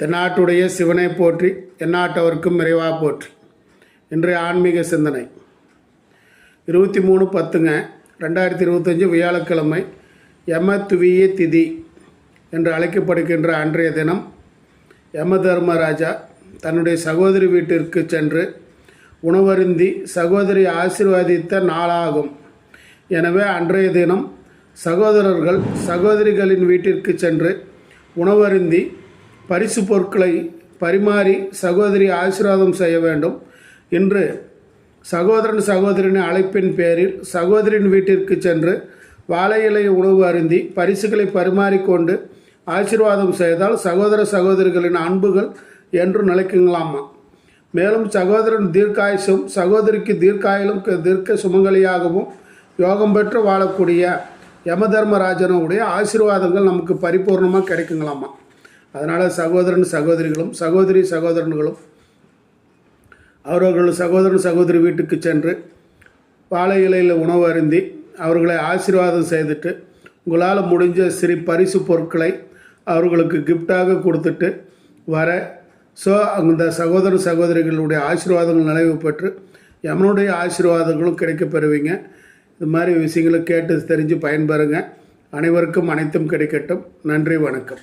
தென்னாட்டுடைய சிவனை போற்றி எந்நாட்டவர்க்கும் நிறைவாக போற்றி. இன்றைய ஆன்மீக சிந்தனை. இருபத்தி மூணு பத்துங்க ரெண்டாயிரத்தி இருபத்தஞ்சி வியாழக்கிழமை யம துவிய திதி என்று அழைக்கப்படுகின்ற அன்றைய தினம் யம தர்மராஜா தன்னுடைய சகோதரி வீட்டிற்கு சென்று உணவருந்தி சகோதரி ஆசீர்வதித்த நாளாகும். எனவே அன்றைய தினம் சகோதரர்கள் சகோதரிகளின் வீட்டிற்கு சென்று உணவருந்தி பரிசு பொருட்களை பரிமாறி சகோதரி ஆசீர்வாதம் செய்ய வேண்டும். இன்று சகோதரன் சகோதரின் அழைப்பின் பேரில் சகோதரின் வீட்டிற்கு சென்று வாழை இலை உணவு அருந்தி பரிசுகளை பரிமாறிக்கொண்டு ஆசீர்வாதம் செய்தால் சகோதர சகோதரிகளின் அன்புகள் என்று நிலைக்குங்களாமா? மேலும் சகோதரன் தீர்க்காயுசும் சகோதரிக்கு தீர்க்காயிலும் தீர்க்க சுமங்கலியாகவும் யோகம் பெற்று வாழக்கூடிய யமதர்மராஜனுடைய ஆசீர்வாதங்கள் நமக்கு பரிபூர்ணமாக கிடைக்குங்களாமா? அதனால் சகோதரன் சகோதரிகளும் சகோதரி சகோதரன்களும் அவர்கள் சகோதரன் சகோதரி வீட்டுக்கு சென்று வாழை இலையில் உணவு அருந்தி அவர்களை ஆசீர்வாதம் செய்துட்டு உங்களால் முடிஞ்ச சிறு பரிசு பொருட்களை அவர்களுக்கு கிஃப்டாக கொடுத்துட்டு வர ஸோ அந்த சகோதர சகோதரிகளுடைய ஆசீர்வாதங்கள் நினைவு பெற்று எமனுடைய ஆசீர்வாதங்களும் கிடைக்கப்பெறுவீங்க இது மாதிரி விஷயங்களை கேட்டு தெரிஞ்சு பயன்பெறுங்க. அனைவருக்கும் அனைத்தும் கிடைக்கட்டும். நன்றி வணக்கம்.